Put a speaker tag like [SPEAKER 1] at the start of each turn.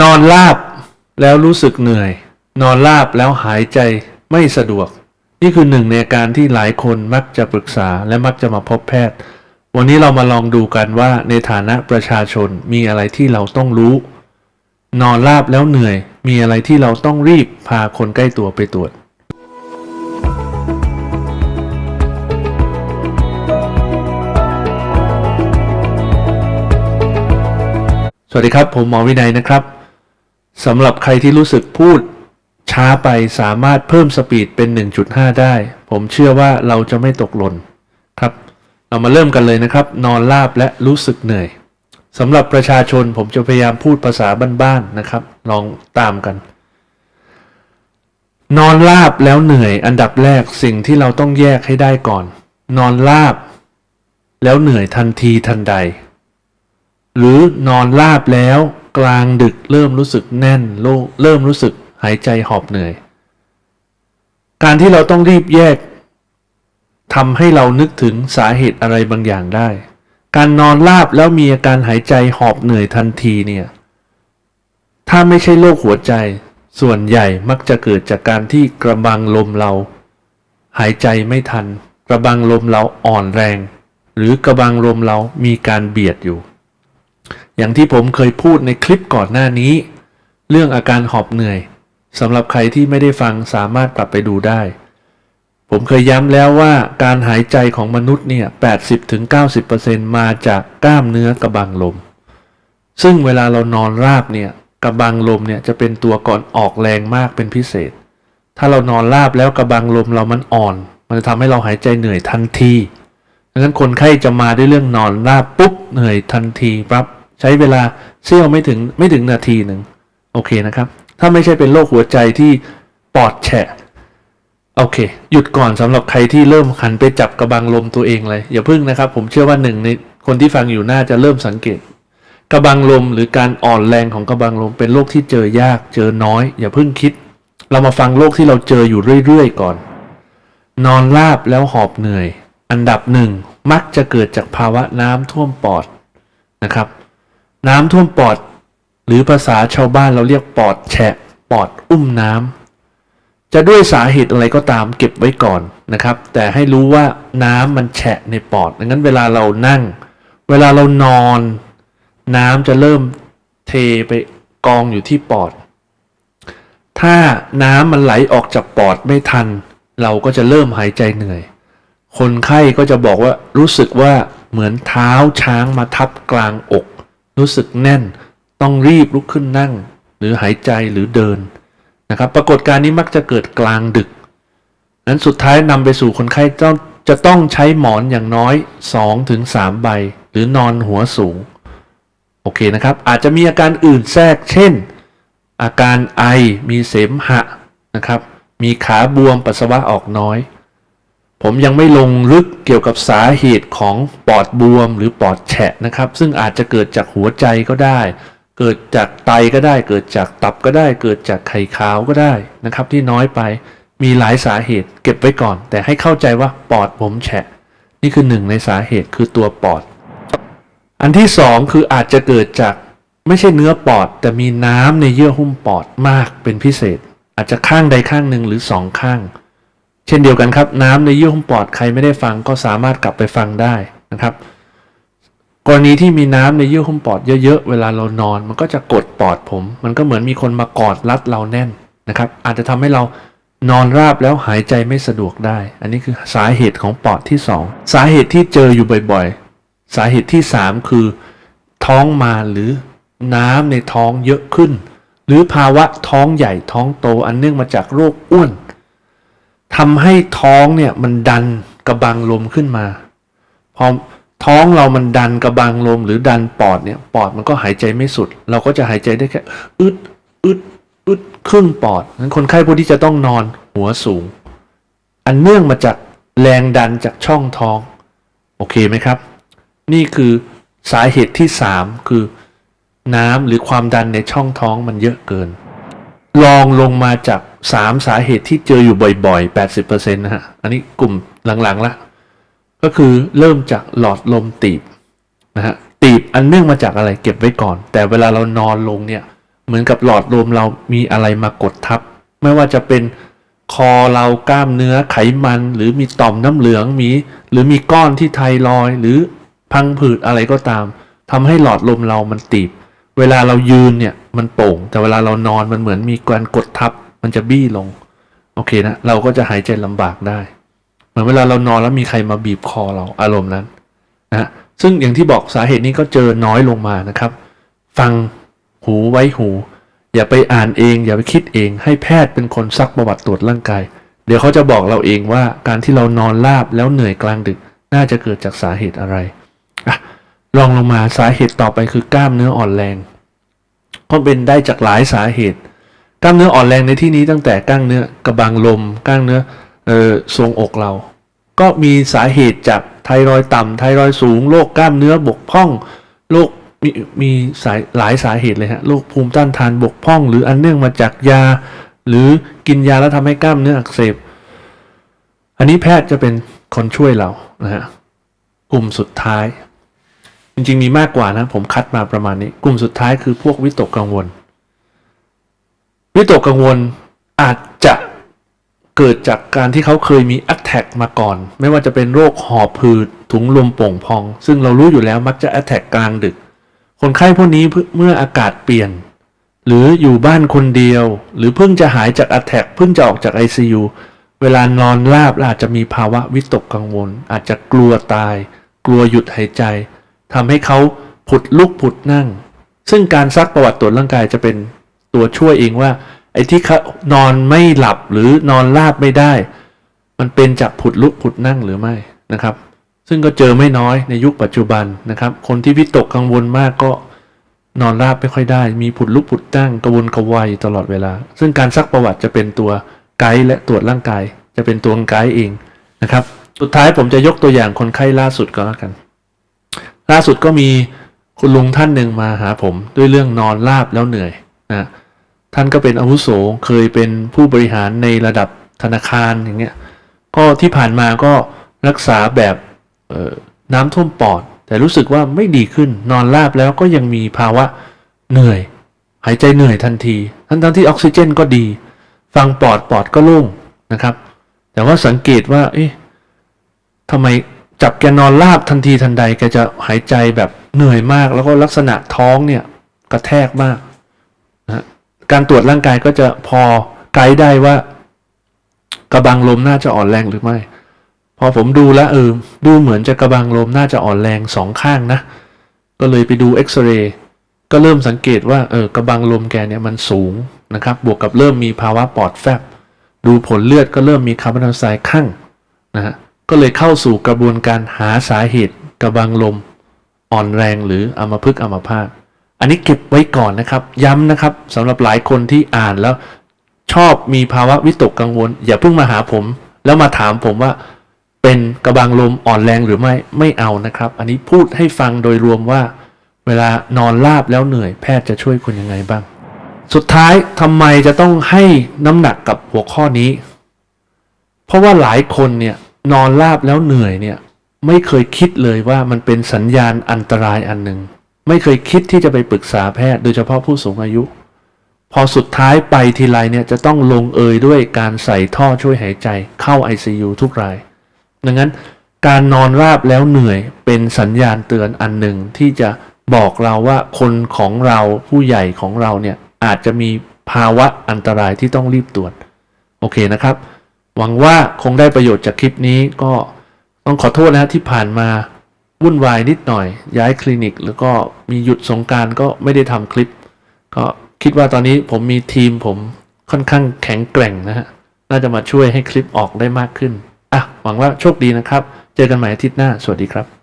[SPEAKER 1] นอนราบแล้วรู้สึกเหนื่อย นอนราบแล้วหายใจไม่สะดวก นี่คือหนึ่งในอาการที่หลายคนมักจะปรึกษาและมักจะมาพบแพทย์ วันนี้เรามาลองดูกันว่าในฐานะประชาชนมีอะไรที่เราต้องรู้ นอนราบแล้วเหนื่อย มีอะไรที่เราต้องรีบพาคนใกล้ตัวไปตรวจสวัสดีครับ ผมหมอวินัยนะครับ สำหรับใครที่รู้สึกพูดช้าไปสามารถเพิ่มสปีดเป็น 1.5 ได้ ผมเชื่อว่าเราจะไม่ตกหล่นครับ เรามาเริ่มกันเลยนะครับ นอนราบและรู้สึกเหนื่อยสำหรับประชาชนผมจะพยายามพูดภาษาบ้านๆนะครับ ลองตามกัน นอนราบแล้วเหนื่อย อันดับแรกสิ่งที่เราต้องแยกให้ได้ก่อน นอนราบ แล้วเหนื่อยทันทีทันใด หรือนอนราบแล้ว กลางดึกเริ่มรู้สึกแน่นโลเริ่มรู้สึกหายใจหอบเหนื่อย การที่เราต้องรีบแยกทำให้เรานึกถึงสาเหตุอะไรบางอย่างได้ การนอนราบแล้วมีอาการหายใจหอบเหนื่อยทันทีเนี่ย ถ้าไม่ใช่โรคหัวใจ ส่วนใหญ่มักจะเกิดจากการที่กระบังลมเรา หายใจไม่ทัน กระบังลมเราอ่อนแรง หรือกระบังลมเรามีการเบียดอยู่ อย่างที่ผมเคยพูดในคลิปก่อนหน้านี้ เรื่องอาการหอบเหนื่อยสำหรับใครที่ไม่ได้ฟังสามารถกลับไปดูได้ ผมเคยย้ำแล้วว่าการหายใจของมนุษย์เนี่ย 80-90%มาจากกล้ามเนื้อกระบังลม ซึ่งเวลาเรานอนราบเนี่ยกระบังลมเนี่ยจะเป็นตัวก่อนออกแรงมากเป็นพิเศษ ถ้าเรานอนราบแล้วกระบังลมเรามันอ่อน มันจะทำให้เราหายใจเหนื่อยทันทีดังนั้นคนไข้จะมาด้วยเรื่องนอนราบปุ๊บเหนื่อยทันทีปั๊บ ใช้เวลาเสี้ยวไม่ถึงไม่ถึงนาทีหนึ่งโอเคนะครับ ถ้าไม่ใช่เป็นโรคหัวใจที่ปอดแฉะโอเค หยุดก่อนสำหรับใครที่เริ่มหันไปจับกระบังลมตัวเองเลยอย่าพึ่งนะครับ ผมเชื่อว่าหนึ่งในคนที่ฟังอยู่น่าจะเริ่มสังเกต กระบังลมหรือการอ่อนแรงของกระบังลมเป็นโรคที่เจอยากเจอน้อย อย่าเพิ่งคิด เรามาฟังโรคที่เราเจออยู่เรื่อยๆก่อน นอนราบแล้วหอบเหนื่อย อันดับหนึ่งมักจะเกิดจากภาวะน้ำท่วมปอดนะครับ น้ำท่วมปอด หรือภาษาชาวบ้านเราเรียกปอดแฉะปอดอุ้มน้ำจะด้วยสาเหตุอะไรก็ตามเก็บไว้ก่อนนะครับ แต่ให้รู้ว่าน้ำมันแฉะในปอดดังนั้นเวลาเรานั่ง เวลาเรานอน น้ำจะเริ่มเทไปกองอยู่ที่ปอด ถ้าน้ำมันไหลออกจากปอดไม่ทัน เราก็จะเริ่มหายใจเหนื่อย คนไข้ก็จะบอกว่ารู้สึกว่าเหมือนเท้าช้างมาทับกลางอก รู้สึกแน่น ต้องรีบลุกขึ้นนั่ง หรือหายใจหรือเดินนะครับ ปรากฏการณ์นี้มักจะเกิดกลางดึก นั้นสุดท้ายนำไปสู่คนไข้ต้องจะต้องใช้หมอนอย่างน้อย 2-3 ใบ หรือนอนหัวสูง โอเคนะครับ อาจจะมีอาการอื่นแทรก เช่น อาการไอมีเสมหะนะครับ มีขาบวมปัสสาวะออกน้อย ผมยังไม่ลงลึกเกี่ยวกับสาเหตุของปอดบวมหรือปอดแฉะนะครับ ซึ่งอาจจะเกิดจากหัวใจก็ได้ เกิดจากไตก็ได้ เกิดจากตับก็ได้ เกิดจากไข่ขาวก็ได้นะครับ ที่น้อยไปมีหลายสาเหตุเก็บไว้ก่อน แต่ให้เข้าใจว่าปอดผมแฉะ นี่คือหนึ่งในสาเหตุคือตัวปอด อันที่สองคืออาจจะเกิดจากไม่ใช่เนื้อปอด แต่มีน้ำในเยื่อหุ้มปอดมากเป็นพิเศษ อาจจะข้างใดข้างหนึ่งหรือสองข้าง เช่นเดียวกันครับ น้ำในเยื่อหุ้มปอดใครไม่ได้ฟังก็สามารถกลับไปฟังได้นะครับ กรณีที่มีน้ำในเยื่อหุ้มปอดเยอะๆเวลาเรานอน มันก็จะกดปอดผม มันก็เหมือนมีคนมากอดรัดเราแน่นนะครับ อาจจะทำให้เรานอนราบแล้วหายใจไม่สะดวกได้ อันนี้คือสาเหตุของปอดที่สองสาเหตุที่เจออยู่บ่อยๆ สาเหตุที่สามคือ ท้องมาหรือน้ำในท้องเยอะขึ้น หรือภาวะท้องใหญ่ท้องโตอันเนื่องมาจากโรคอ้วน ทำให้ท้องเนี่ยมันดันกระบังลมขึ้นมา พอท้องเรามันดันกระบังลมหรือดันปอดเนี่ยปอดมันก็หายใจไม่สุด เราก็จะหายใจได้แค่อึดอึดอึดครึ่งปอดนั้นคนไข้พวกที่จะต้องนอนหัวสูง อันเนื่องมาจากแรงดันจากช่องท้อง โอเคไหมครับ นี่คือสาเหตุที่สามคือน้ำหรือความดันในช่องท้องมันเยอะเกิน ลองลงมาจากสามสาเหตุที่เจออยู่บ่อยๆ 80%นะฮะ อันนี้กลุ่มหลังๆละ ก็คือเริ่มจากหลอดลมตีบนะฮะ ตีบอันเนื่องมาจากอะไรเก็บไว้ก่อน แต่เวลาเรานอนลงเนี่ย เหมือนกับหลอดลมเรามีอะไรมากดทับ ไม่ว่าจะเป็นคอเรากล้ามเนื้อไขมัน หรือมีต่อมน้ำเหลืองมี หรือมีก้อนที่ไทรอยหรือพังผืดอะไรก็ตามทำให้หลอดลมเรามันตีบ เวลาเรายืนเนี่ยมันโป่ง แต่เวลาเรานอนมันเหมือนมีการกดทับ มันจะบี้ลง โอเคนะ เราก็จะหายใจลำบากได้ เหมือนเวลาเรานอนแล้วมีใครมาบีบคอเราอารมณ์นั้นนะฮะซึ่งอย่างที่บอกสาเหตุนี้ก็เจอน้อยลงมานะครับ ฟังหูไว้หู อย่าไปอ่านเอง อย่าไปคิดเอง ให้แพทย์เป็นคนซักประวัติตรวจร่างกาย เดี๋ยวเขาจะบอกเราเองว่าการที่เรานอนราบแล้วเหนื่อยกลางดึกน่าจะเกิดจากสาเหตุอะไร อะลองลงมาสาเหตุต่อไปคือกล้ามเนื้ออ่อนแรง ก็เป็นได้จากหลายสาเหตุ กล้ามเนื้ออ่อนแรงในที่นี้ตั้งแต่กล้ามเนื้อกระบังลมกล้ามเนื้อเอ่อทรงอกเรา ก็มีสาเหตุจากไทรอยด์ต่ำไทรอยด์สูงโรคกล้ามเนื้อบกพร่องโรคมีมีสายหลายสาเหตุเลยฮะโรคภูมิต้านทานบกพร่อง หรืออันเนื่องมาจากยา หรือกินยาแล้วทำให้กล้ามเนื้ออักเสบ อันนี้แพทย์จะเป็นคนช่วยเรานะฮะกลุ่มสุดท้าย จริงๆมีมากกว่านะ ผมคัดมาประมาณนี้ กลุ่มสุดท้ายคือพวกวิตกกังวล วิตกกังวลอาจจะเกิดจากการที่เขาเคยมี a t t a c k มาก่อน ไม่ว่าจะเป็นโรคหอบหืดถุงลมโป่งพอง ซึ่งเรารู้อยู่แล้วมักจะ a t t a c k กลางดึก คนไข้พวกนี้เมื่ออากาศเปลี่ยน หรืออยู่บ้านคนเดียว หรือเพิ่งจะหายจาก a t t a c k เพิ่งจะออกจาก ICU เวลานอนราบอาจจะมีภาวะวิตกกังวล อาจจะกลัวตาย กลัวหยุดหายใจ ทำให้เขาผุดลุกผุดนั่ง ซึ่งการซักประวัติตรวจร่างกายจะเป็นตัวช่วยเองว่า ไอ้ที่เขานอนไม่หลับหรือนอนราบไม่ได้ มันเป็นจากผุดลุกผุดนั่งหรือไม่นะครับ ซึ่งก็เจอไม่น้อยในยุคปัจจุบันนะครับ คนที่วิตกกังวลมากก็นอนราบไม่ค่อยได้ มีผุดลุกผุดนั่งกระวนกระวายตลอดเวลา ซึ่งการซักประวัติจะเป็นตัวไกด์และตรวจร่างกาย จะเป็นตัวไกด์เองนะครับ สุดท้ายผมจะยกตัวอย่างคนไข้ล่าสุดก็แล้วกัน ล่าสุดก็มีคุณลุงท่านหนึ่งมาหาผมด้วยเรื่องนอนราบแล้วเหนื่อยนะท่านก็เป็นอาวุโสเคยเป็นผู้บริหารในระดับธนาคารอย่างเงี้ยก็ที่ผ่านมาก็รักษาแบบน้ำท่วมปอด แต่รู้สึกว่าไม่ดีขึ้นนอนราบแล้วก็ยังมีภาวะเหนื่อย หายใจเหนื่อยทันทีทั้งทั้งที่ออกซิเจนก็ดี ฟังปอดปอดก็โล่งนะครับ แต่ว่าสังเกตว่าเอ๊ะทำไม จับแกนอนราบทันทีทันใดแกจะหายใจแบบเหนื่อยมาก แล้วก็ลักษณะท้องเนี่ยกระแทกมากนะการตรวจร่างกายก็จะพอไกด์ได้ว่ากระบังลมน่าจะอ่อนแรงหรือไม่ พอผมดูแล้วเออดูเหมือนจะกระบังลมน่าจะอ่อนแรงสองข้างนะ ก็เลยไปดูเอ็กซเรย์ก็เริ่มสังเกตว่าเออกระบังลมแกเนี่ยมันสูงนะครับ บวกกับเริ่มมีภาวะปอดแฟบ ดูผลเลือดก็เริ่มมีคาร์บอนไดออกไซด์ข้างนะฮะ ก็เลยเข้าสู่กระบวนการหาสาเหตุกระบังลม อ่อนแรงหรืออัมพฤกษ์อัมพาตอันนี้เก็บไว้ก่อนนะครับ ย้ำนะครับสำหรับหลายคนที่อ่านแล้ว ชอบมีภาวะวิตกกังวล อย่าเพิ่งมาหาผม แล้วมาถามผมว่า เป็นกระบังลมอ่อนแรงหรือไม่ไม่เอานะครับ อันนี้พูดให้ฟังโดยรวมว่า เวลานอนราบแล้วเหนื่อยแพทย์จะช่วยคุณยังไงบ้าง สุดท้ายทำไมจะต้องให้น้ำหนักกับหัวข้อนี้ เพราะว่าหลายคนเนี่ย นอนราบแล้วเหนื่อยเนี่ยไม่เคยคิดเลยว่ามันเป็นสัญญาณอันตรายอันหนึ่ง ไม่เคยคิดที่จะไปปรึกษาแพทย์ โดยเฉพาะผู้สูงอายุ พอสุดท้ายไปทีไรเนี่ยจะต้องลงเอยด้วยการใส่ท่อช่วยหายใจเข้า ICU ทุกราย ดังนั้นการนอนราบแล้วเหนื่อยเป็นสัญญาณเตือนอันหนึ่งที่จะบอกเราว่าคนของเราผู้ใหญ่ของเราเนี่ยอาจจะมีภาวะอันตรายที่ต้องรีบตรวจ โอเคนะครับ หวังว่าคงได้ประโยชน์จากคลิปนี้ก็ต้องขอโทษนะฮะที่ผ่านมาวุ่นวายนิดหน่อย ย้ายคลินิก แล้วก็มีหยุดสงการก็ไม่ได้ทำคลิป ก็คิดว่าตอนนี้ผมมีทีมผมค่อนข้างแข็งแกร่งนะฮะน่าจะมาช่วยให้คลิปออกได้มากขึ้นอะหวังว่าโชคดีนะครับ เจอกันใหม่อาทิตย์หน้า สวัสดีครับ